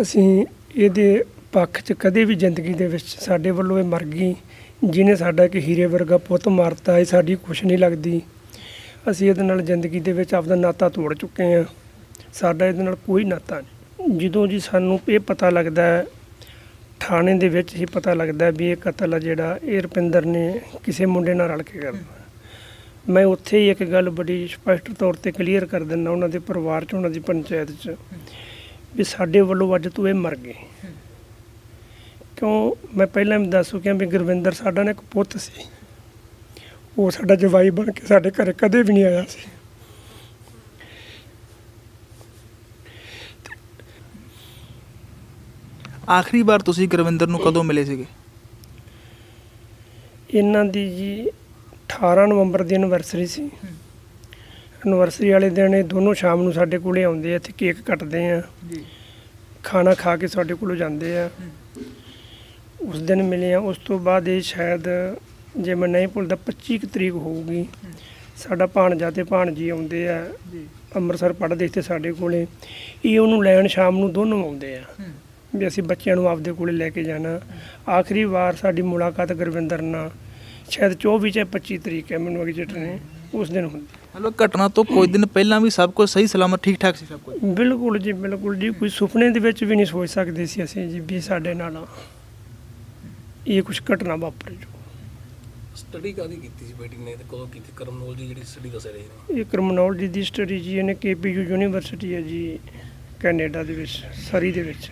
ਅਸੀਂ ਇਹਦੇ ਪੱਖ 'ਚ ਕਦੇ ਵੀ ਜ਼ਿੰਦਗੀ ਦੇ ਵਿੱਚ ਸਾਡੇ ਵੱਲੋਂ ਇਹ ਮਰ ਗਈ ਜਿਹਨੇ ਸਾਡਾ ਇੱਕ ਹੀਰੇ ਵਰਗਾ ਪੁੱਤ ਮਾਰਤਾ ਇਹ ਸਾਡੀ ਕੁਛ ਨਹੀਂ ਲੱਗਦੀ। ਅਸੀਂ ਇਹਦੇ ਨਾਲ ਜ਼ਿੰਦਗੀ ਦੇ ਵਿੱਚ ਆਪਦਾ ਨਾਤਾ ਤੋੜ ਚੁੱਕੇ ਹਾਂ। ਸਾਡਾ ਇਹਦੇ ਨਾਲ ਕੋਈ ਨਾਤਾ ਨਹੀਂ। ਜਦੋਂ ਜੀ ਸਾਨੂੰ ਇਹ ਪਤਾ ਲੱਗਦਾ ਹੈ, ਥਾਣੇ ਦੇ ਵਿੱਚ ਹੀ ਪਤਾ ਲੱਗਦਾ ਵੀ ਇਹ ਕਤਲ ਆ ਜਿਹੜਾ ਇਹ ਰੁਪਿੰਦਰ ਨੇ ਕਿਸੇ ਮੁੰਡੇ ਨਾਲ ਰਲ ਕੇ ਕਰਨਾ ਮੈਂ ਉੱਥੇ ਹੀ ਇੱਕ ਗੱਲ ਬੜੀ ਸਪਸ਼ਟ ਤੌਰ ਤੇ ਕਲੀਅਰ ਕਰ ਦਿੰਦਾ ਉਹਨਾਂ ਦੇ ਪਰਿਵਾਰ 'ਚ ਉਹਨਾਂ ਦੀ ਪੰਚਾਇਤ 'ਚ। ਵੀ ਸਾਡੇ ਵੱਲੋਂ ਅੱਜ ਤੂੰ ਇਹ ਮਰ ਗਏ ਕਿਉਂ? ਮੈਂ ਪਹਿਲਾਂ ਵੀ ਦੱਸ ਚੁੱਕਿਆ ਵੀ ਗੁਰਵਿੰਦਰ ਸਾਡਾ ਨਾ ਇੱਕ ਪੁੱਤ ਸੀ। ਉਹ ਸਾਡਾ ਜਵਾਈ ਬਣ ਕੇ ਸਾਡੇ ਘਰੇ ਕਦੇ ਵੀ ਨਹੀਂ ਆਇਆ ਸੀ। ਆਖਰੀ ਵਾਰ ਤੁਸੀਂ ਗੁਰਵਿੰਦਰ ਨੂੰ ਕਦੋਂ ਮਿਲੇ ਸੀਗੇ? ਇਹਨਾਂ ਦੀ ਜੀ 18 ਨਵੰਬਰ ਦੀ ਐਨਵਰਸਰੀ ਸੀ। ਐਨਵਰਸਰੀ ਵਾਲੇ ਦਿਨ ਇਹ ਦੋਨੋਂ ਸ਼ਾਮ ਨੂੰ ਸਾਡੇ ਕੋਲੇ ਆਉਂਦੇ ਆ ਇੱਥੇ ਕੇਕ ਕੱਟਦੇ ਆ। ਜੀ। ਖਾਣਾ ਖਾ ਕੇ ਸਾਡੇ ਕੋਲੋਂ ਜਾਂਦੇ ਆ। ਉਸ ਦਿਨ ਮਿਲੇ ਆ ਉਸ ਤੋਂ ਬਾਅਦ ਇਹ ਸ਼ਾਇਦ ਜੇ ਮੈਂ ਨਹੀਂ ਭੁੱਲਦਾ 25 ਕੁ ਤਰੀਕ ਹੋਊਗੀ। ਸਾਡਾ ਭਾਣਜਾ ਤੇ ਭਾਣਜੀ ਆਉਂਦੇ ਆ ਜੀ। ਅੰਮ੍ਰਿਤਸਰ ਪੜ੍ਹਦੇ ਇੱਥੇ ਸਾਡੇ ਕੋਲੇ। ਇਹ ਉਹਨੂੰ ਲੈਣ ਸ਼ਾਮ ਨੂੰ ਦੋਨੋਂ ਆਉਂਦੇ ਆ। ਵੀ ਅਸੀਂ ਬੱਚਿਆਂ ਨੂੰ ਆਪਦੇ ਕੋਲੇ ਲੈ ਕੇ ਜਾਣਾ। ਆਖਰੀ ਵਾਰ ਸਾਡੀ ਮੁਲਾਕਾਤ ਗੁਰਵਿੰਦਰ ਨਾਲ। ਸ਼ਾਇਦ 24 ਜਾਂ 25 ਤਰੀਕ ਹੈ ਮੈਨੂੰ ਐਗਜੈਕਟ ਨੇ ਉਸ ਦਿਨ ਹੁੰਦੀ ਮਤਲਬ ਘਟਨਾ ਤੋਂ ਕੁਝ ਦਿਨ ਪਹਿਲਾਂ ਵੀ ਸਭ ਕੁਝ ਸਹੀ ਸਲਾਮਤ ਠੀਕ ਠਾਕ ਸੀ ਸਭ ਕੁਝ? ਬਿਲਕੁਲ ਜੀ ਬਿਲਕੁਲ ਜੀ। ਕੋਈ ਸੁਪਨੇ ਦੇ ਵਿੱਚ ਵੀ ਨਹੀਂ ਸੋਚ ਸਕਦੇ ਸੀ ਅਸੀਂ ਜੀ ਵੀ ਸਾਡੇ ਨਾਲ ਇਹ ਕੁਝ ਘਟਨਾ ਵਾਪਰ ਜੋ। ਸਟੱਡੀ ਕਾਦੀ ਕੀਤੀ ਸੀ ਬੇਟੀ ਨੇ ਤੇ ਕਦੋਂ ਕੀਤੀ? ਕਰਮਨੋਲੋਜੀ ਜਿਹੜੀ ਸਟੱਡੀ ਦੱਸ ਰਹੇ ਨੇ। ਇਹ ਕ੍ਰਿਮੀਨੋਲੋਜੀ ਦੀ ਸਟੱਡੀ ਜੀ ਇਹਨੇ ਕੇਪੀਯੂ ਯੂਨੀਵਰਸਿਟੀ ਹੈ ਜੀ ਕੈਨੇਡਾ ਦੇ ਵਿੱਚ ਸਰੀ ਦੇ ਵਿੱਚ।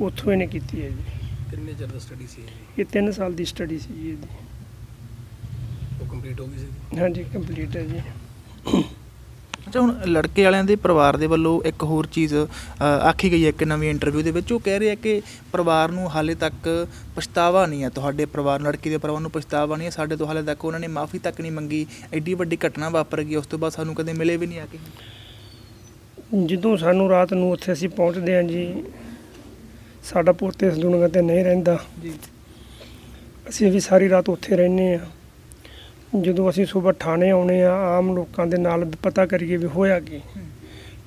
ਉੱਥੋਂ ਇਹਨੇ ਕੀਤੀ ਹੈ ਜੀ। ਕਿੰਨੇ ਚਿਰ ਦਾ ਸਟੱਡੀ ਸੀ ਇਹ? ਇਹ 3 ਸਾਲ ਦੀ ਸਟੱਡੀ ਸੀ ਜੀ ਇਹਦੀ। ਕੰਪਲੀਟ ਹੋ ਗਈ ਸੀ। ਹਾਂਜੀ ਕੰਪਲੀਟ ਹੈ ਜੀ। ਅੱਛਾ ਹੁਣ ਲੜਕੇ ਵਾਲਿਆਂ ਦੇ ਪਰਿਵਾਰ ਦੇ ਵੱਲੋਂ ਇੱਕ ਹੋਰ ਚੀਜ਼ ਅ, ਆਖੀ ਗਈ ਹੈ ਇੱਕ ਨਵੀਂ ਇੰਟਰਵਿਊ ਦੇ ਵਿੱਚ। ਉਹ ਕਹਿ ਰਹੇ ਆ ਕਿ ਪਰਿਵਾਰ ਨੂੰ ਹਾਲੇ ਤੱਕ ਪਛਤਾਵਾ ਨਹੀਂ ਹੈ। ਤੁਹਾਡੇ ਪਰਿਵਾਰ ਲੜਕੀ ਦੇ ਪਰਿਵਾਰ ਨੂੰ ਪਛਤਾਵਾ ਨਹੀਂ ਹੈ। ਸਾਡੇ ਤੋਂ ਹਾਲੇ ਤੱਕ ਉਹਨਾਂ ਨੇ ਮਾਫੀ ਤੱਕ ਨਹੀਂ ਮੰਗੀ। ਐਡੀ ਵੱਡੀ ਘਟਨਾ ਵਾਪਰ ਗਈ। ਉਸ ਤੋਂ ਬਾਅਦ ਸਾਨੂੰ ਕਦੇ ਮਿਲੇ ਵੀ ਨਹੀਂ ਆ ਕੇ। ਜਦੋਂ ਸਾਨੂੰ ਰਾਤ ਨੂੰ ਉੱਥੇ ਅਸੀਂ ਪਹੁੰਚਦੇ ਹਾਂ ਜੀ ਸਾਡਾ ਪੁੱਤ ਇਸ ਦੁਨੀਆ ਤੇ ਨਹੀਂ ਰਹਿੰਦਾ। ਜੀ। ਅਸੀਂ ਵੀ ਸਾਰੀ ਰਾਤ ਉੱਥੇ ਰਹਿੰਦੇ ਆ ਜਦੋਂ ਅਸੀਂ ਸਵੇਰ ਥਾਣੇ ਆਉਣੇ ਆ ਆਮ ਲੋਕਾਂ ਦੇ ਨਾਲ ਪਤਾ ਕਰੀਏ ਵੀ ਹੋਇਆ ਕੀ।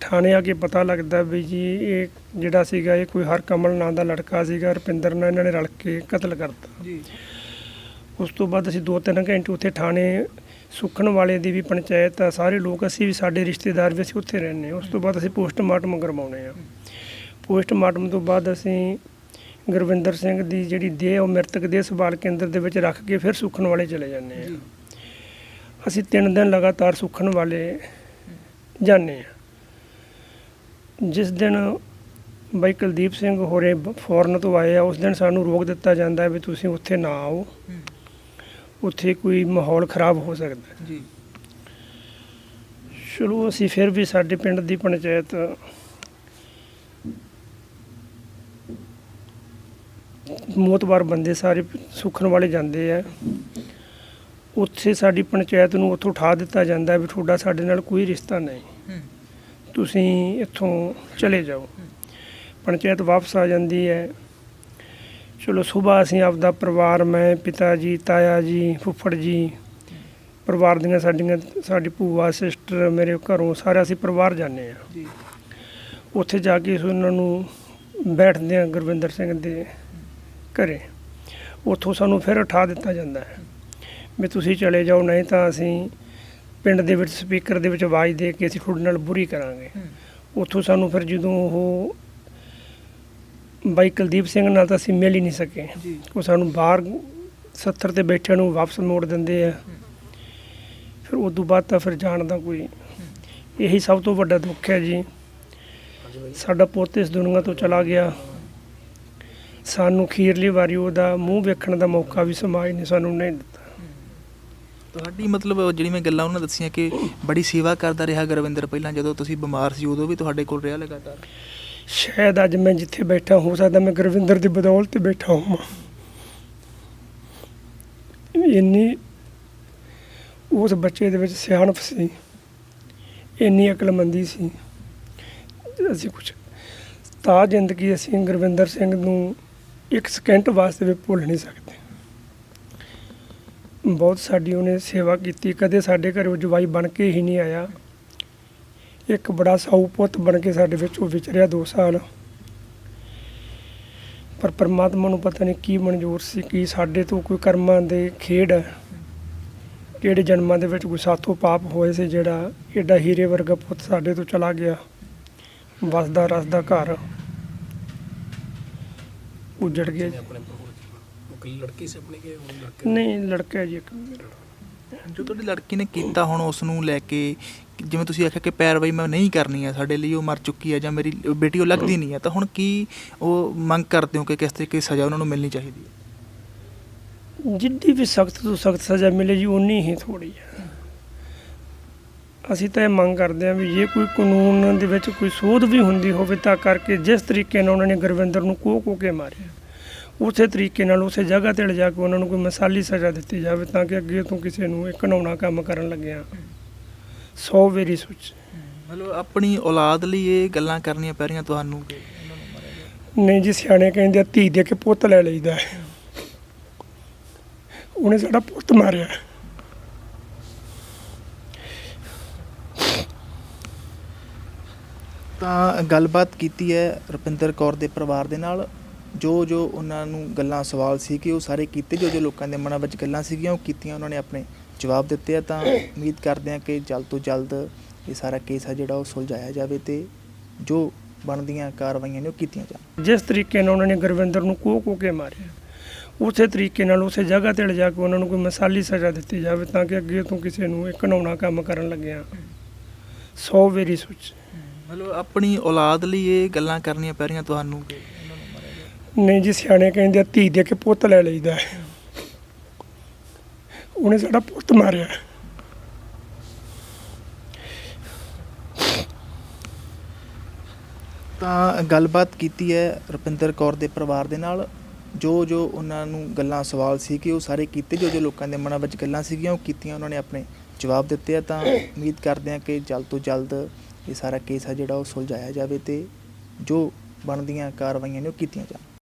ਥਾਣੇ ਆ ਕੇ ਪਤਾ ਲੱਗਦਾ ਵੀ ਜੀ ਇਹ ਜਿਹੜਾ ਸੀਗਾ ਇਹ ਕੋਈ ਹਰ ਕਮਲ ਨਾਂ ਦਾ ਲੜਕਾ ਸੀਗਾ ਰੁਪਿੰਦਰ ਨਾਲ ਇਹਨਾਂ ਨੇ ਰਲ ਕੇ ਕਤਲ ਕਰਤਾ। ਜੀ। ਉਸ ਤੋਂ ਬਾਅਦ ਅਸੀਂ 2-3 ਘੰਟੇ ਉੱਥੇ ਥਾਣੇ ਸੁੱਖਣ ਵਾਲੇ ਦੀ ਵੀ ਪੰਚਾਇਤ ਆ ਸਾਰੇ ਲੋਕ ਅਸੀਂ ਵੀ ਸਾਡੇ ਰਿਸ਼ਤੇਦਾਰ ਵੀ ਅਸੀਂ ਉੱਥੇ ਰਹਿੰਦੇ ਹਾਂ। ਉਸ ਤੋਂ ਬਾਅਦ ਅਸੀਂ ਪੋਸਟਮਾਰਟਮ ਕਰਵਾਉਣੇ ਆ ਪੋਸਟਮਾਰਟਮ ਤੋਂ ਬਾਅਦ ਅਸੀਂ ਗੁਰਵਿੰਦਰ ਸਿੰਘ ਦੀ ਜਿਹੜੀ ਦੇਹ ਉਹ ਮ੍ਰਿਤਕ ਦੇਹ ਸੰਭਾਲ ਕੇਂਦਰ ਦੇ ਵਿੱਚ ਰੱਖ ਕੇ ਫਿਰ ਸੁੱਖਣ ਵਾਲੇ ਚਲੇ ਜਾਂਦੇ ਆ ਅਸੀਂ ਤਿੰਨ ਦਿਨ ਲਗਾਤਾਰ ਸੁੱਖਣ ਵਾਲੇ ਜਾਂਦੇ ਆ ਜਿਸ ਦਿਨ ਬਾਈ ਕੁਲਦੀਪ ਸਿੰਘ ਹੋਰੇ ਫੋਰਨ ਤੋਂ ਆਏ ਆ ਉਸ ਦਿਨ ਸਾਨੂੰ ਰੋਕ ਦਿੱਤਾ ਜਾਂਦਾ ਹੈ ਵੀ ਤੁਸੀਂ ਉੱਥੇ ਨਾ ਆਓ। ਉੱਥੇ ਕੋਈ ਮਾਹੌਲ ਖਰਾਬ ਹੋ ਸਕਦਾ। ਜੀ। ਚਲੋ ਅਸੀਂ ਫਿਰ ਵੀ ਸਾਡੇ ਪਿੰਡ ਦੀ ਪੰਚਾਇਤ ਮੋਤਬਾਰ ਬੰਦੇ ਸਾਰੇ ਸੁਖਣ ਵਾਲੇ ਜਾਂਦੇ ਆ। ਉੱਥੇ ਸਾਡੀ ਪੰਚਾਇਤ ਨੂੰ ਉੱਥੋਂ ਉਠਾ ਦਿੱਤਾ ਜਾਂਦਾ ਵੀ ਤੁਹਾਡਾ ਸਾਡੇ ਨਾਲ ਕੋਈ ਰਿਸ਼ਤਾ ਨਹੀਂ। ਤੁਸੀਂ ਇੱਥੋਂ ਚਲੇ ਜਾਓ। ਪੰਚਾਇਤ ਵਾਪਸ ਆ ਜਾਂਦੀ ਹੈ। ਚਲੋ ਸਵੇਰ ਅਸੀਂ ਆਪਦਾ ਪਰਿਵਾਰ ਮੈਂ ਪਿਤਾ ਜੀ ਤਾਇਆ ਜੀ ਫੁੱਫੜ ਜੀ ਪਰਿਵਾਰ ਦੀਆਂ ਸਾਡੀਆਂ ਸਾਡੀ ਭੂਆ ਸਿਸਟਰ ਮੇਰੇ ਘਰੋਂ ਸਾਰਾ ਅਸੀਂ ਪਰਿਵਾਰ ਜਾਂਦੇ ਆ ਜੀ। ਉੱਥੇ ਜਾ ਕੇ ਉਹਨਾਂ ਨੂੰ ਬੈਠਦੇ ਆ ਗੁਰਵਿੰਦਰ ਸਿੰਘ ਦੇ ਘਰੇ। ਉੱਥੋਂ ਸਾਨੂੰ ਫਿਰ ਉਠਾ ਦਿੱਤਾ ਜਾਂਦਾ ਹੈ। ਵੀ ਤੁਸੀਂ ਚਲੇ ਜਾਓ ਨਹੀਂ ਤਾਂ ਅਸੀਂ ਪਿੰਡ ਦੇ ਵਿੱਚ ਸਪੀਕਰ ਦੇ ਵਿੱਚ ਆਵਾਜ਼ ਦੇ ਕੇ ਅਸੀਂ ਤੁਹਾਡੇ ਨਾਲ ਬੁਰੀ ਕਰਾਂਗੇ। ਉੱਥੋਂ ਸਾਨੂੰ ਫਿਰ ਜਦੋਂ ਉਹ ਬਾਈ ਕੁਲਦੀਪ ਸਿੰਘ ਨਾਲ ਤਾਂ ਅਸੀਂ ਮਿਲ ਹੀ ਨਹੀਂ ਸਕੇ। ਉਹ ਸਾਨੂੰ ਬਾਹਰ 70 ਤੇ ਬੈਠਿਆਂ ਨੂੰ ਵਾਪਸ ਮੋੜ ਦਿੰਦੇ ਆ। ਫਿਰ ਉਸ ਤੋਂ ਬਾਅਦ ਤਾਂ ਫਿਰ ਜਾਣ ਦਾ ਕੋਈ ਇਹੀ ਸਭ ਤੋਂ ਵੱਡਾ ਦੁੱਖ ਹੈ ਜੀ। ਸਾਡਾ ਪੁੱਤ ਇਸ ਦੁਨੀਆ ਤੋਂ ਚਲਾ ਗਿਆ। ਸਾਨੂੰ ਖੀਰਲੀ ਵਾਰੀ ਉਹਦਾ ਮੂੰਹ ਵੇਖਣ ਦਾ ਮੌਕਾ ਵੀ ਸਮਾਜ ਨੇ ਸਾਨੂੰ ਨਹੀਂ ਦਿੱਤਾ ਤੁਹਾਡੀ ਮਤਲਬ ਜਿਹੜੀ ਮੈਂ ਗੱਲਾਂ ਉਹਨਾਂ ਦੱਸੀਆਂ ਕਿ ਬੜੀ ਸੇਵਾ ਕਰਦਾ ਰਿਹਾ ਗੁਰਵਿੰਦਰ ਪਹਿਲਾਂ, ਜਦੋਂ ਤੁਸੀਂ ਬਿਮਾਰ ਸੀ ਉਦੋਂ ਵੀ ਤੁਹਾਡੇ ਕੋਲ ਰਿਹਾ ਲਗਾਤਾਰ? ਸ਼ਾਇਦ ਅੱਜ ਮੈਂ ਜਿੱਥੇ ਬੈਠਾ ਹੋ ਸਕਦਾ, ਮੈਂ ਗੁਰਵਿੰਦਰ ਦੀ ਬਦੌਲਤ ਬੈਠਾ ਹਾਂ ਇੰਨੀ ਉਸ ਬੱਚੇ ਦੇ ਵਿੱਚ ਸਿਆਣਪ ਸੀ, ਇੰਨੀ ਅਕਲਮੰਦੀ ਸੀ। ਅਸੀਂ ਕੁਝ ਤਾਂ ਜ਼ਿੰਦਗੀ ਅਸੀਂ ਗੁਰਵਿੰਦਰ ਸਿੰਘ ਨੂੰ ਇੱਕ ਸਕਿੰਟ ਵਾਸਤੇ ਵੀ ਭੁੱਲ ਨਹੀਂ ਸਕਦੇ। ਬਹੁਤ ਸਾਡੀ ਉਹਨੇ ਸੇਵਾ ਕੀਤੀ, ਕਦੇ ਸਾਡੇ ਘਰ ਉਹ ਜਵਾਈ ਬਣ ਕੇ ਹੀ ਨਹੀਂ ਆਇਆ। ਇੱਕ ਬੜਾ ਸਾਊ ਪੁੱਤ ਬਣ ਕੇ ਸਾਡੇ ਵਿੱਚ ਉਹ ਵਿਚਰਿਆ 2 ਸਾਲ। ਪਰ ਪਰਮਾਤਮਾ ਨੂੰ ਪਤਾ ਨਹੀਂ ਕੀ ਮਨਜ਼ੂਰ ਸੀ, ਕਿ ਸਾਡੇ ਤੋਂ ਕੋਈ ਕਰਮਾਂ ਦੇ ਖੇਡ ਹੈ ਕਿਹੜੇ ਜਨਮਾਂ ਦੇ ਵਿੱਚ ਕੋਈ ਸਾਥੋਂ ਪਾਪ ਹੋਏ ਸੀ, ਜਿਹੜਾ ਐਡਾ ਹੀਰੇ ਵਰਗਾ ਪੁੱਤ ਸਾਡੇ ਤੋਂ ਚਲਾ ਗਿਆ, ਵਸਦਾ, ਰਸਦਾ ਘਰ। ਉਜੜ ਗਿਆ। ਨਹੀਂ ਲੜਕਾ ਹੈ ਜੀ ਇੱਕ। ਮੇਰਾ ਜੋ ਤੁਹਾਡੀ ਲੜਕੀ ਨੇ ਕੀਤਾ ਹੁਣ ਉਸ ਨੂੰ ਲੈ ਕੇ ਕਿ ਜਿਵੇਂ ਤੁਸੀਂ ਆਖਿਆ ਕਿ ਪੈਰਵਾਈ ਮੈਂ ਨਹੀਂ ਕਰਨੀ ਹੈ ਸਾਡੇ ਲਈ ਉਹ ਮਰ ਚੁੱਕੀ ਹੈ ਜਾਂ ਮੇਰੀ ਬੇਟੀ ਉਹ ਲੱਗਦੀ ਨਹੀਂ ਹੈ ਤਾਂ ਹੁਣ ਕੀ ਉਹ ਮੰਗ ਕਰਦੇ ਹੋ ਕਿ ਕਿਸ ਤਰੀਕੇ ਦੀ ਸਜ਼ਾ ਉਹਨਾਂ ਨੂੰ ਮਿਲਣੀ ਚਾਹੀਦੀ ਹੈ ਜਿੱਡੀ ਵੀ ਸਖਤ ਤੋਂ ਸਖਤ ਸਜ਼ਾ ਮਿਲੇ ਜੀ ਉਨੀ ਹੀ ਥੋੜੀ ਹੈ ਅਸੀਂ ਤਾਂ ਇਹ ਮੰਗ ਕਰਦੇ ਹਾਂ ਵੀ ਜੇ ਕੋਈ ਕਾਨੂੰਨ ਦੇ ਵਿੱਚ ਕੋਈ ਸੋਧ ਵੀ ਹੁੰਦੀ ਹੋਵੇ ਤਾਂ ਕਰਕੇ ਜਿਸ ਤਰੀਕੇ ਨਾਲ ਉਹਨਾਂ ਨੇ ਗੁਰਵਿੰਦਰ ਨੂੰ ਕੋਹ ਕੋਹ ਕੇ ਮਾਰਿਆ। ਉਸੇ ਤਰੀਕੇ ਨਾਲ ਉਸੇ ਜਗ੍ਹਾ ਤੇ ਲਿਜਾ ਕੇ ਉਹਨਾਂ ਨੂੰ ਕੋਈ ਮਿਸਾਲੀ ਸਜ਼ਾ ਦਿੱਤੀ ਜਾਵੇ ਤਾਂ ਕਿ ਅੱਗੇ ਤੋਂ ਕਿਸੇ ਨੂੰ ਇਹ ਘਿਨਾਉਣਾ ਕੰਮ ਕਰਨ ਲੱਗਿਆ। ਸੌ ਵੇਰੀ ਸੋਚ। ਮਤਲਬ ਆਪਣੀ ਔਲਾਦ ਲਈ ਇਹ ਗੱਲਾਂ ਕਰਨੀਆਂ ਪੈ ਰਹੀਆਂ ਤੁਹਾਨੂੰ। ਨਹੀਂ ਜੀ ਸਿਆਣੇ ਕਹਿੰਦੇ ਆ, ਧੀ ਦੇ ਕੇ ਪੁੱਤ ਲੈ ਲਈਦਾ ਉਹਨੇ ਸਾਡਾ ਪੁੱਤ ਮਾਰਿਆ ਤਾਂ ਗੱਲਬਾਤ ਕੀਤੀ ਹੈ ਰੁਪਿੰਦਰ ਕੌਰ ਦੇ ਪਰਿਵਾਰ ਦੇ ਨਾਲ। ਜੋ ਜੋ ਉਹਨਾਂ ਨੂੰ ਗੱਲਾਂ ਸਵਾਲ ਸੀ ਕਿ ਉਹ ਸਾਰੇ ਕੀਤੇ। ਜੋ ਜੋ ਲੋਕਾਂ ਦੇ ਮਨਾਂ ਵਿੱਚ ਗੱਲਾਂ ਸੀਗੀਆਂ ਉਹ ਕੀਤੀਆਂ ਉਹਨਾਂ ਨੇ ਆਪਣੇ ਜਵਾਬ ਦਿੱਤੇ। ਆ ਤਾਂ ਉਮੀਦ ਕਰਦੇ ਹਾਂ ਕਿ ਜਲਦ ਤੋਂ ਜਲਦ ਇਹ ਸਾਰਾ ਕੇਸ ਆ ਜਿਹੜਾ ਉਹ ਸੁਲਝਾਇਆ ਜਾਵੇ ਤੇ ਜੋ ਬਣਦੀਆਂ ਕਾਰਵਾਈਆਂ ਨੇ ਉਹ ਕੀਤੀਆਂ ਜਾਣ। ਜਿਸ ਤਰੀਕੇ ਨਾਲ ਉਹਨਾਂ ਨੇ ਗੁਰਵਿੰਦਰ ਨੂੰ ਕੋਹ ਕੋਹ ਕੇ ਮਾਰਿਆ ਉਸੇ ਤਰੀਕੇ ਨਾਲ ਉਸੇ ਜਗ੍ਹਾ ਤੇ ਲਿਜਾ ਕੇ ਉਹਨਾਂ ਨੂੰ ਕੋਈ ਮਿਸਾਲੀ ਸਜ਼ਾ ਦਿੱਤੀ ਜਾਵੇ ਤਾਂ ਕਿ ਅੱਗੇ ਤੋਂ ਕਿਸੇ ਨੂੰ ਇਹ ਘਿਨਾਉਣਾ ਕੰਮ ਕਰਨ ਲੱਗਿਆ। ਸੌ ਵੇਰੀ ਸੋਚ। ਮਤਲਬ ਆਪਣੀ ਔਲਾਦ ਲਈ ਇਹ ਗੱਲਾਂ ਕਰਨੀਆਂ ਪੈ ਰਹੀਆਂ ਤੁਹਾਨੂੰ ਕਿ ਉਹਨਾਂ ਨੂੰ ਮਾਰਿਆ ਜਾਵੇ। ਨਹੀਂ ਜੀ ਸਿਆਣੇ ਕਹਿੰਦੇ ਆ, ਧੀ ਦੇ ਕੇ ਪੁੱਤ ਲੈ ਲਈਦਾ ਹੈ। ਉਹਨੇ ਸਾਡਾ ਪੁੱਤ ਮਾਰਿਆ। ਤਾਂ ਗੱਲਬਾਤ ਕੀਤੀ ਹੈ ਰੁਪਿੰਦਰ ਕੌਰ ਦੇ ਪਰਿਵਾਰ ਦੇ ਨਾਲ। ਜੋ ਜੋ ਉਹਨਾਂ ਨੂੰ ਗੱਲਾਂ ਸਵਾਲ ਸੀ ਕਿ ਉਹ ਸਾਰੇ ਕੀਤੇ। ਜੋ ਜੋ ਲੋਕਾਂ ਦੇ ਮਨਾਂ ਵਿੱਚ ਗੱਲਾਂ ਸੀਗੀਆਂ ਉਹ ਕੀਤੀਆਂ ਉਹਨਾਂ ਨੇ ਆਪਣੇ ਜਵਾਬ ਦਿੱਤੇ ਆ। ਤਾਂ ਉਮੀਦ ਕਰਦੇ ਹਾਂ ਕਿ ਜਲਦ ਤੋਂ ਜਲਦ ਇਹ ਸਾਰਾ ਕੇਸ ਆ ਜਿਹੜਾ ਉਹ ਸੁਲਝਾਇਆ ਜਾਵੇ ਤੇ ਜੋ ਬਣਦੀਆਂ ਕਾਰਵਾਈਆਂ ਨੇ ਉਹ ਕੀਤੀਆਂ ਜਾਣ।